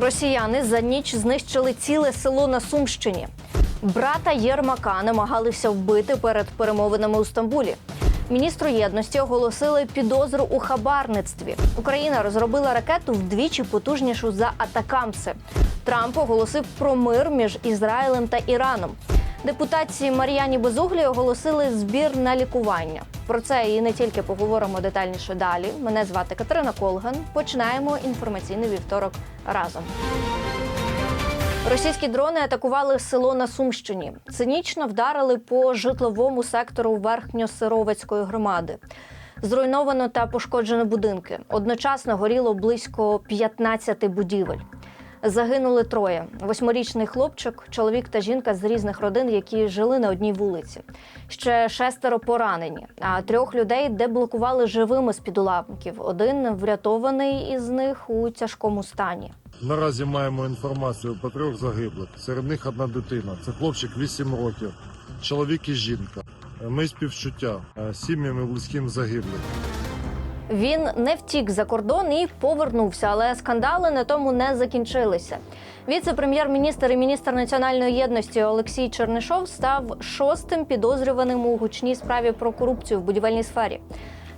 Росіяни за ніч знищили ціле село на Сумщині. Брата Єрмака намагалися вбити перед перемовинами у Стамбулі. Міністру єдності оголосили підозру у хабарництві. Україна розробила ракету вдвічі потужнішу за атакамси. Трамп оголосив про мир між Ізраїлем та Іраном. Депутатці Мар'яні Безуглі оголосили збір на лікування. Про це і не тільки поговоримо детальніше далі. Мене звати Катерина Колган. Починаємо інформаційний вівторок разом. Російські дрони атакували село на Сумщині. Цинічно вдарили по житловому сектору Верхньосировецької громади. Зруйновано та пошкоджено будинки. Одночасно горіло близько 15 будівель. Загинули троє: восьмирічний хлопчик, чоловік та жінка з різних родин, які жили на одній вулиці. Ще шестеро поранені. А трьох людей деблокували живими з під уламків. Один врятований із них у тяжкому стані. Наразі маємо інформацію про трьох загиблих. Серед них одна дитина. Це хлопчик 8 років, чоловік і жінка. Ми співчуття е, сім'ям і близьким загиблих. Він не втік за кордон і повернувся, але скандали на тому не закінчилися. Віце-прем'єр-міністр і міністр національної єдності Олексій Чернишов став шостим підозрюваним у гучній справі про корупцію в будівельній сфері.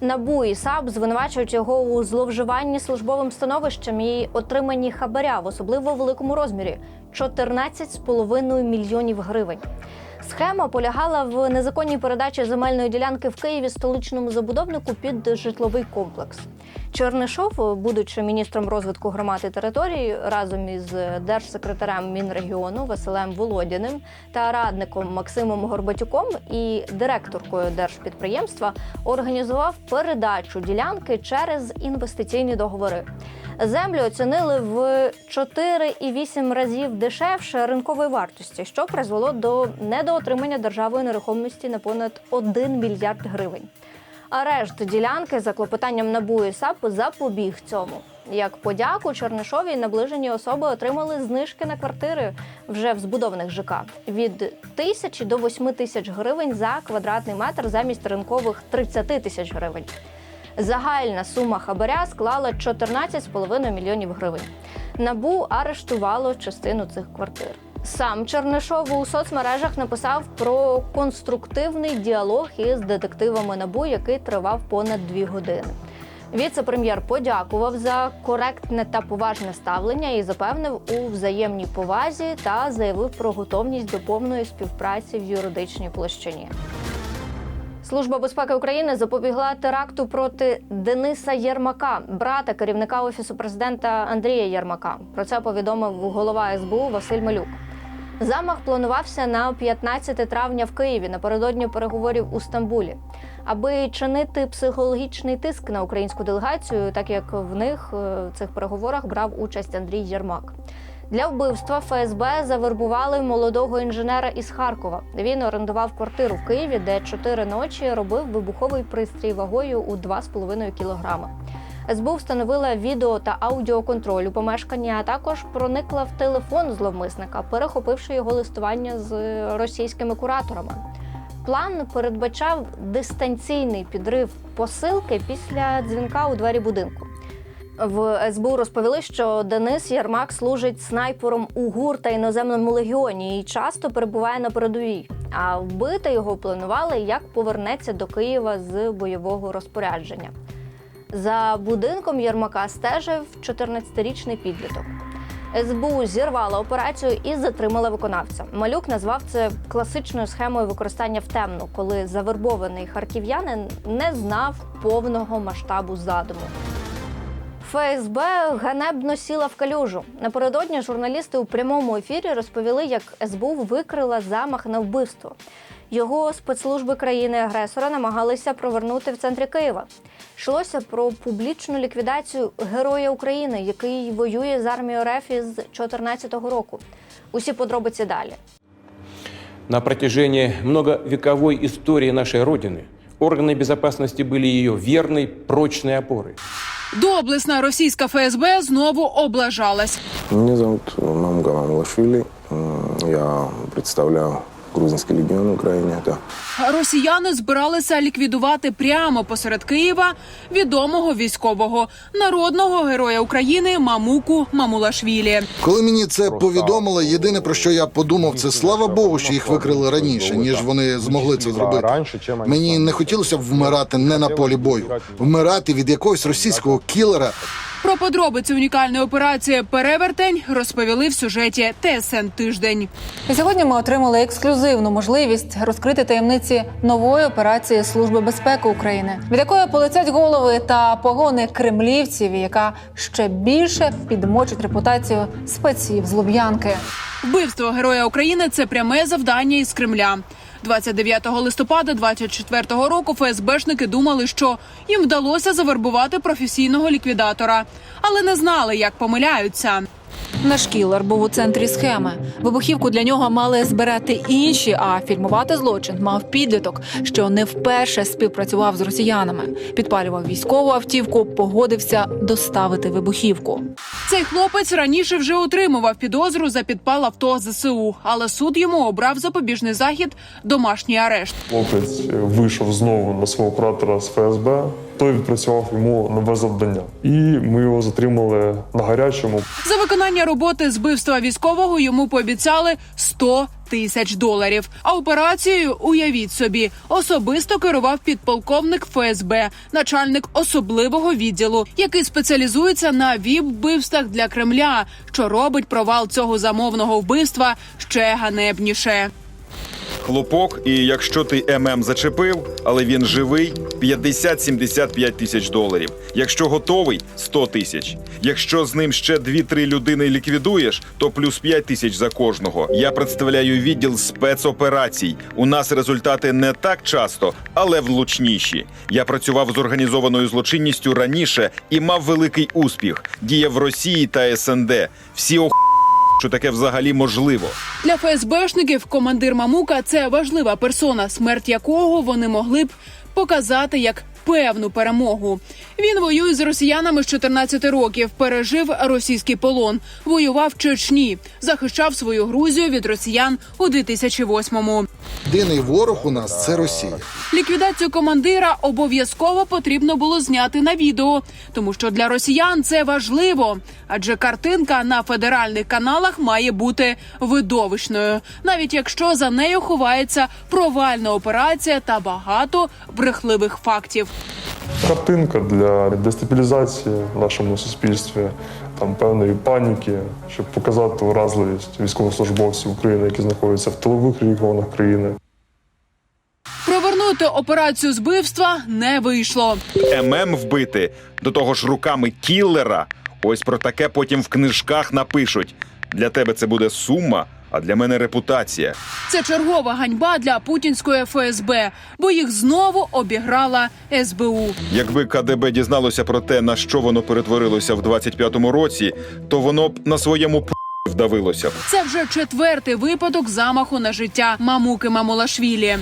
Набу і САП звинувачують його у зловживанні службовим становищем і отриманні хабаря в особливо великому розмірі 14,5 мільйонів гривень. Схема полягала в незаконній передачі земельної ділянки в Києві столичному забудовнику під житловий комплекс. Чернишов, будучи міністром розвитку громад і територій, разом із держсекретарем Мінрегіону Василем Володіним та радником Максимом Горбатюком і директоркою держпідприємства організував передачу ділянки через інвестиційні договори. Землю оцінили в 4,8 разів дешевше ринкової вартості, що призвело до недоотримання державою нерухомості на понад 1 мільярд гривень. Арешт ділянки за клопотанням НАБУ і САП запобіг цьому. Як подяку Чернишові наближені особи отримали знижки на квартири вже в збудованих ЖК від тисячі до 8 тисяч гривень за квадратний метр замість ринкових 30 тисяч гривень. Загальна сума хабаря склала 14,5 мільйонів гривень. Набу арештувало частину цих квартир. Сам Чернишов у соцмережах написав про конструктивний діалог із детективами набу, який тривав понад дві години. Віце-прем'єр подякував за коректне та поважне ставлення і запевнив у взаємній повазі та заявив про готовність до повної співпраці в юридичній площині. Служба безпеки України запобігла теракту проти Дениса Єрмака, брата керівника офісу президента Андрія Єрмака. Про це повідомив голова СБУ Василь Малюк. Замах планувався на 15 травня в Києві напередодні переговорів у Стамбулі, аби чинити психологічний тиск на українську делегацію, так як в них е, в цих переговорах брав участь Андрій Єрмак. Для вбивства ФСБ завербували молодого інженера із Харкова. Він орендував квартиру в Києві, де чотири ночі робив вибуховий пристрій вагою у 2,5 кілограми. СБУ встановила відео та аудіоконтроль у помешканні, а також проникла в телефон зловмисника, перехопивши його листування з російськими кураторами. План передбачав дистанційний підрив посилки після дзвінка у двері будинку. В СБУ розповіли, що Денис Єрмак служить снайпером у ГУР та іноземному легіоні і часто перебуває на передовій. А вбити його планували, як повернеться до Києва з бойового розпорядження. За будинком Єрмака стежив 14-річний підліток. СБУ зірвала операцію і затримала виконавця. Малюк назвав це класичною схемою використання в темну, коли завербований харків'янин не знав повного масштабу задуму. ФСБ ганебно сіла в калюжу. Напередодні журналісти у прямому ефірі розповіли, як СБУ викрила замах на вбивство. Його спецслужби країни-агресора намагалися провернути в центрі Києва. Йшлося про публічну ліквідацію героя України, який воює з армією РФ із 2014 року. Усі подробиці далі. На протяжении многовековой истории нашей Родины органы безопасности были ее верной, прочной опорой. Доблесна російська ФСБ знову облажалась. Меня зовут Мамга Мамлашвили. М, Я представляю Грузинский легион на Украине. Росіяни збиралися ліквідувати прямо посеред Києва відомого військового народного героя України Мамуку Мамулашвілі. Коли мені це повідомили, єдине про що я подумав, це слава Богу, що їх викрили раніше, ніж вони змогли це зробити. Мені не хотілося б вмирати не на полі бою, вмирати від якогось російського кілера. Про подробиці унікальної операції Перевертень розповіли в сюжеті ТСН Тиждень. І сьогодні ми отримали ексклюзивну можливість розкрити таємниці нової операції Служби безпеки України, від якої полетять голови та погони кремлівців, яка ще більше підмочить репутацію спеців з Луб'янки. Вбивство героя України це пряме завдання із Кремля. 29 листопада 24 року ФСБшники думали, що їм вдалося завербувати професійного ліквідатора, але не знали, як помиляються. Наш кілер був у центрі схеми. Вибухівку для нього мали збирати інші, а фільмувати злочин мав підліток, що не вперше співпрацював з росіянами. Підпалював військову автівку, погодився доставити вибухівку. Цей хлопець раніше вже отримував підозру за підпал авто ЗСУ, але суд йому обрав запобіжний захід домашній арешт. Хлопець вийшов знову на свого оператора з ФСБ. Той відпрацював йому нове завдання, і ми його затримали на гарячому. За виконання роботи з вбивства військового йому пообіцяли 100 тисяч доларів. А операцією, уявіть собі, особисто керував підполковник ФСБ, начальник особливого відділу, який спеціалізується на віп-вбивствах для Кремля, що робить провал цього замовного вбивства ще ганебніше. Хлопок, і якщо ти ММ зачепив, але він живий, 50-75 тисяч доларів. Якщо готовий 100 тисяч. Якщо з ним ще 2-3 людини ліквідуєш, то плюс 5 тисяч за кожного. Я представляю відділ спецоперацій. У нас результати не так часто, але влучніші. Я працював з організованою злочинністю раніше і мав великий успіх. Діяв в Росії та СНД. Всі ох... що таке взагалі можливо. Для ФСБшників командир Мамука це важлива персона, смерть якого вони могли б показати як певну перемогу. Він воює з росіянами з 14 років, пережив російський полон, воював в Чечні, захищав свою Грузію від росіян у 2008-му. Єдиний ворог у нас це Росія. Ліквідацію командира обов'язково потрібно було зняти на відео, тому що для росіян це важливо, адже картинка на федеральних каналах має бути видовищною, навіть якщо за нею ховається провальна операція та багато брехливих фактів. Картинка для дестабілізації в нашому суспільстві, там певної паніки, щоб показати уразливість військовослужбовців України, які знаходяться в тилових регіонах країни. Провернути операцію збивства не вийшло. ММ вбити, до того ж руками кіллера. Ось про таке потім в книжках напишуть. Для тебе це буде сума, а для мене репутація. Це чергова ганьба для путінської ФСБ, бо їх знову обіграла СБУ. Якби КДБ дізналося про те, на що воно перетворилося в 25-му році, то воно б на своєму п вдавилося б. Це вже четвертий випадок замаху на життя мамуки Мамулашвілі.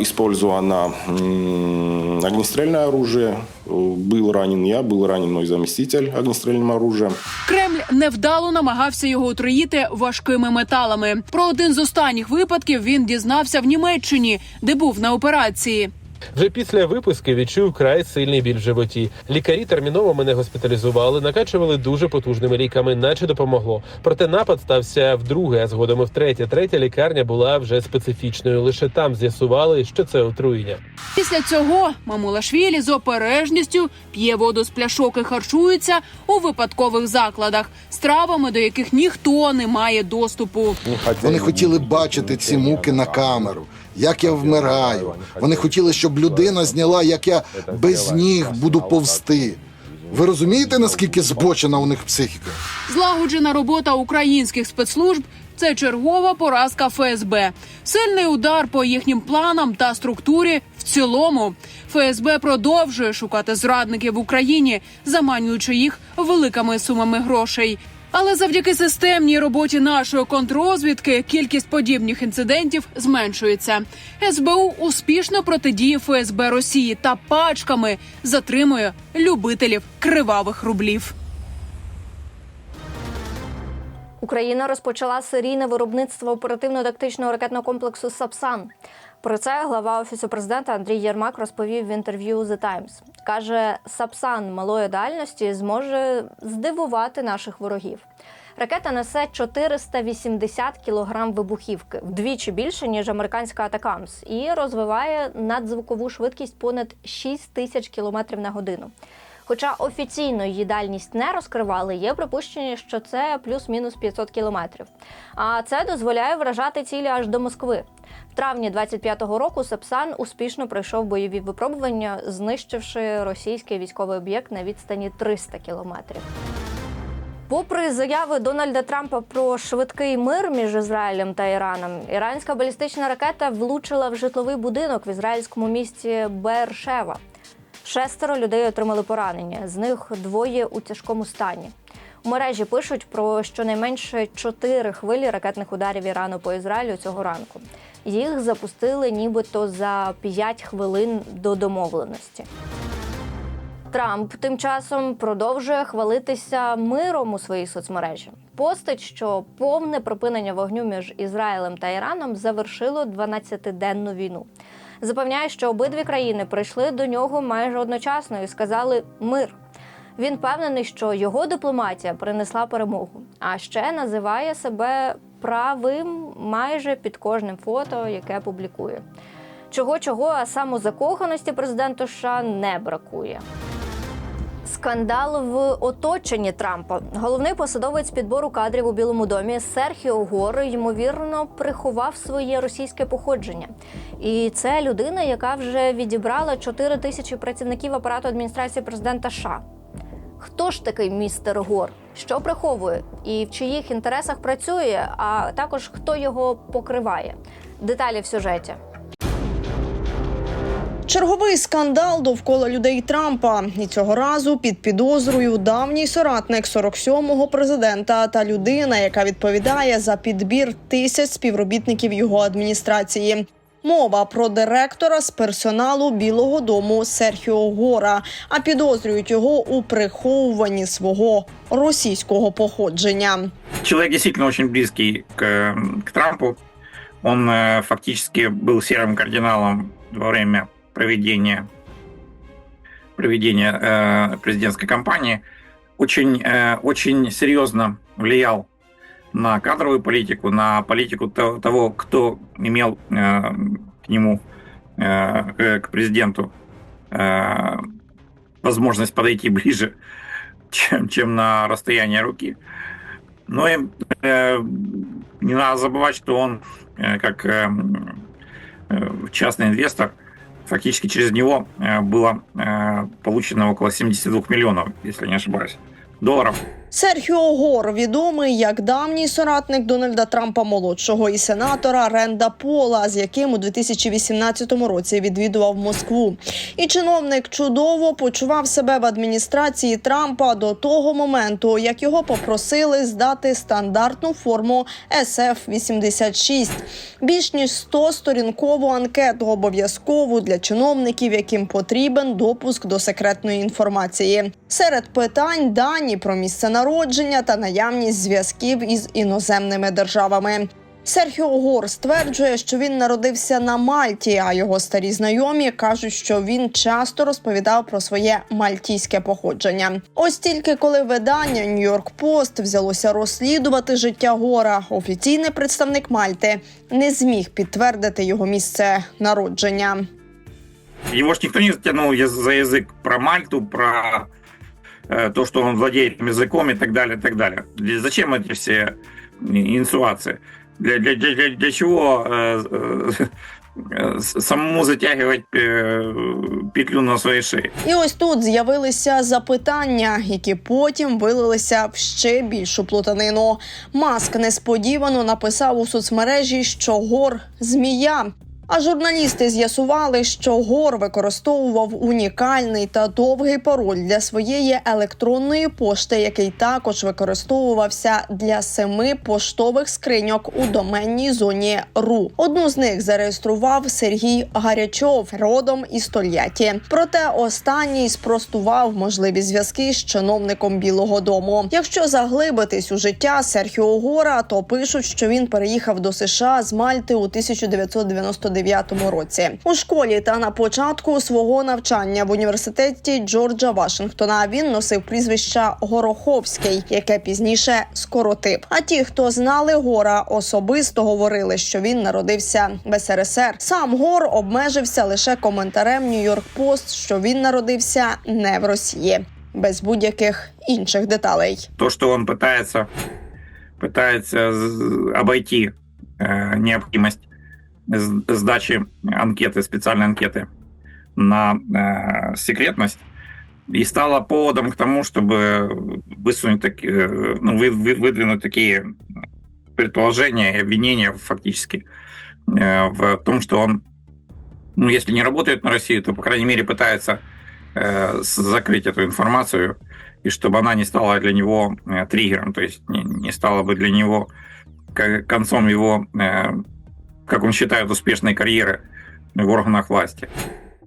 использовано м, огнестрельное оружие. Э, Был ранен я, был ранен мой заместитель огнестрельным оружием. Кремль невдало намагався його отруїти важкими металами. Про один з останніх випадків він дізнався в Німеччині, де був на операції. Вже після виписки відчув край сильний біль в животі. Лікарі терміново мене госпіталізували, накачували дуже потужними ліками, наче допомогло. Проте напад стався вдруге, а згодом і втретє. Третя лікарня була вже специфічною. Лише там з'ясували, що це отруєння. Після цього Мамулашвілі з обережністю п'є воду з пляшок і харчується у випадкових закладах з травами, до яких ніхто не має доступу. Вони хотіли бачити ці муки на камеру, як я вмираю. Вони хотіли, щоб людина зняла, як я без ніг буду повсти. Ви розумієте, наскільки збочена у них психіка? Злагоджена робота українських спецслужб це чергова поразка ФСБ. Сильний удар по їхнім планам та структурі в цілому. ФСБ продовжує шукати зрадників в Україні, заманюючи їх великими сумами грошей. Але завдяки системній роботі нашої контррозвідки кількість подібних інцидентів зменшується. СБУ успішно протидіє ФСБ Росії та пачками затримує любителів кривавих рублів. Україна розпочала серійне виробництво оперативно-тактичного ракетного комплексу Сапсан. Про це глава офісу президента Андрій Єрмак розповів в інтерв'ю The Times. каже, Сапсан малої дальності зможе здивувати наших ворогів. Ракета несе 480 кілограм вибухівки, вдвічі більше ніж американська Атакамс, і розвиває надзвукову швидкість понад 6 тисяч кілометрів на годину. Хоча офіційно її дальність не розкривали, є припущення, що це плюс-мінус 500 кілометрів. А це дозволяє вражати цілі аж до Москви. В травні 25-го року Сапсан успішно пройшов бойові випробування, знищивши російський військовий об'єкт на відстані 300 кілометрів. Попри заяви Дональда Трампа про швидкий мир між Ізраїлем та Іраном, іранська балістична ракета влучила в житловий будинок в ізраїльському місті Бершева. Шестеро людей отримали поранення, з них двоє у тяжкому стані. У мережі пишуть про щонайменше чотири хвилі ракетних ударів Ірану по Ізраїлю цього ранку. Їх запустили нібито за 5 хвилин до домовленості. Трамп тим часом продовжує хвалитися миром у своїй соцмережі. Постить, що повне припинення вогню між Ізраїлем та Іраном завершило 12-денну війну. Запевняє, що обидві країни прийшли до нього майже одночасно і сказали мир. Він впевнений, що його дипломатія принесла перемогу, а ще називає себе правим майже під кожним фото, яке публікує. Чого чого, а самозакоханості президенту США не бракує. Скандал в оточенні Трампа. Головний посадовець підбору кадрів у Білому домі Серхіо Гор ймовірно приховав своє російське походження. І це людина, яка вже відібрала 4 тисячі працівників апарату адміністрації президента США. Хто ж такий містер Гор? Що приховує і в чиїх інтересах працює, а також хто його покриває? Деталі в сюжеті. Черговий скандал довкола людей Трампа, і цього разу під підозрою давній соратник 47-го президента та людина, яка відповідає за підбір тисяч співробітників його адміністрації. Мова про директора з персоналу Білого Дому Серхіо Гора, а підозрюють його у приховуванні свого російського походження. Человек действительно очень близкий к, э, к Трампу. Он э, фактически был серым кардиналом во время проведения, проведения э, президентской кампании. Очень, э, очень серьезно влиял на кадровую политику, на политику то- того, кто имел э, к нему, э, к- к президенту, э, возможность подойти ближе, чем, чем на расстояние руки. Но и, э, не надо забывать, что он, э, как э, э, частный инвестор, фактически через него э, было э, получено около 72 миллионов, если не ошибаюсь, долларов. Серхіо Гор відомий як давній соратник Дональда Трампа молодшого і сенатора Ренда Пола, з яким у 2018 році відвідував Москву. І чиновник чудово почував себе в адміністрації Трампа до того моменту, як його попросили здати стандартну форму SF-86. Більш ніж 100 сторінкову анкету обов'язкову для чиновників, яким потрібен допуск до секретної інформації. Серед питань дані про місце народження та наявність зв'язків із іноземними державами. Серхіо Гор стверджує, що він народився на Мальті, а його старі знайомі кажуть, що він часто розповідав про своє мальтійське походження. Ось тільки коли видання Нью-Йорк Пост взялося розслідувати життя гора, офіційний представник Мальти не зміг підтвердити його місце народження. Его ж никто не яз- за язык про Мальту, про то, что он владеет языком и так далее, и так далее. Для- Зачем эти все инсуации? Для, для, для, для, для чего э, э, э, с- самому затягивать э, петлю на своей шее? І ось тут з'явилися запитання, які потім вилилися в ще більшу плутанину. Маск несподівано написав у соцмережі, що гор змія. А журналісти з'ясували, що Гор використовував унікальний та довгий пароль для своєї електронної пошти, який також використовувався для семи поштових скриньок у доменній зоні РУ. Одну з них зареєстрував Сергій Гарячов, родом із Тольятті. Проте останній спростував можливі зв'язки з чиновником Білого Дому. Якщо заглибитись у життя Серхіо Гора, то пишуть, що він переїхав до США з Мальти у 1999 році. У школі та на початку свого навчання в університеті Джорджа Вашингтона він носив прізвища Гороховський, яке пізніше скоротив. А ті, хто знали Гора, особисто говорили, що він народився в СРСР. Сам Гор обмежився лише коментарем Нью-Йорк Пост, що він народився не в Росії, без будь-яких інших деталей. То, что он пытается, пытается з- обойти э, необходимость с- сдачи анкеты, специальной анкеты на э, секретность, и стало поводом к тому, чтобы высунуть таки- э, ну, вы- вы- выдвинуть такие предположения и обвинения фактически э, в том, что он, ну, если не работает на Россию, то, по крайней мере, пытается э, закрыть эту информацию и чтобы она не стала для него э, триггером, то есть не, не стала бы для него концом его, э, как он считает, успешной карьеры в органах власти.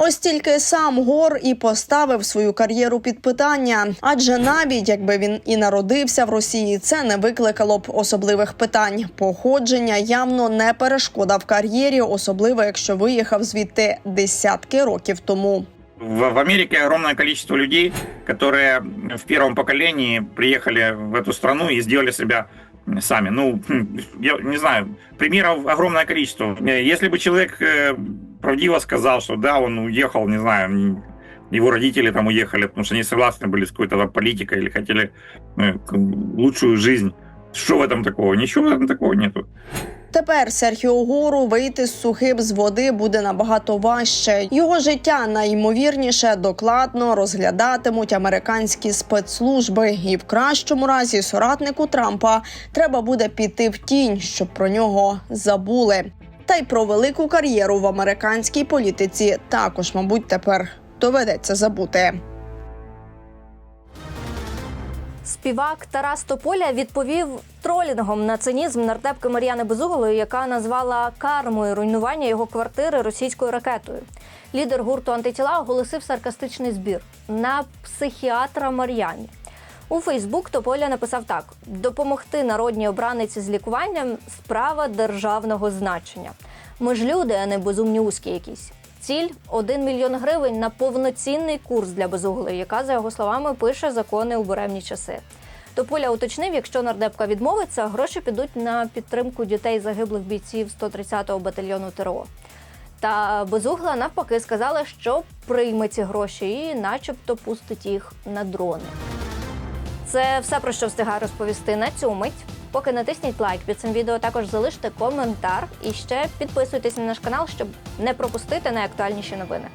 Ось тільки сам Гор і поставив свою кар'єру під питання, адже навіть якби він і народився в Росії, це не викликало б особливих питань. Походження явно не перешкода в кар'єрі, особливо якщо виїхав звідти десятки років тому. В, в Америке огромное количество людей, которые в первом поколении приехали в эту страну и сделали себя сами. Ну, хм, я не знаю, примеров огромное количество. Э, Если бы человек э, правдиво сказал, что да, он уехал, не знаю, м, его родители там уехали, потому что они согласны были с какой-то там политикой или хотели э, к- лучшую жизнь. Что в этом такого? Ничего в этом такого нету. Тепер Серхіо Гору вийти з сухим з води буде набагато важче. Його життя найімовірніше докладно розглядатимуть американські спецслужби, і в кращому разі соратнику Трампа треба буде піти в тінь, щоб про нього забули. Та й про велику кар'єру в американській політиці також, мабуть, тепер доведеться забути. Співак Тарас Тополя відповів тролінгом на цинізм нардепки Мар'яни Безуголої, яка назвала кармою руйнування його квартири російською ракетою. Лідер гурту антитіла оголосив саркастичний збір на психіатра Мар'яні. У Фейсбук Тополя написав так: допомогти народній обраниці з лікуванням справа державного значення. Ми ж люди, а не безумні узкі якісь. Ціль 1 мільйон гривень на повноцінний курс для безуглої, яка, за його словами, пише закони у буремні часи. Тополя уточнив, якщо нардепка відмовиться, гроші підуть на підтримку дітей загиблих бійців 130-го батальйону ТРО. Та безугла навпаки сказала, що прийме ці гроші і, начебто, пустить їх на дрони. Це все про що встигаю розповісти на цю мить. Поки натисніть лайк під цим відео, також залиште коментар і ще підписуйтесь на наш канал, щоб не пропустити найактуальніші новини.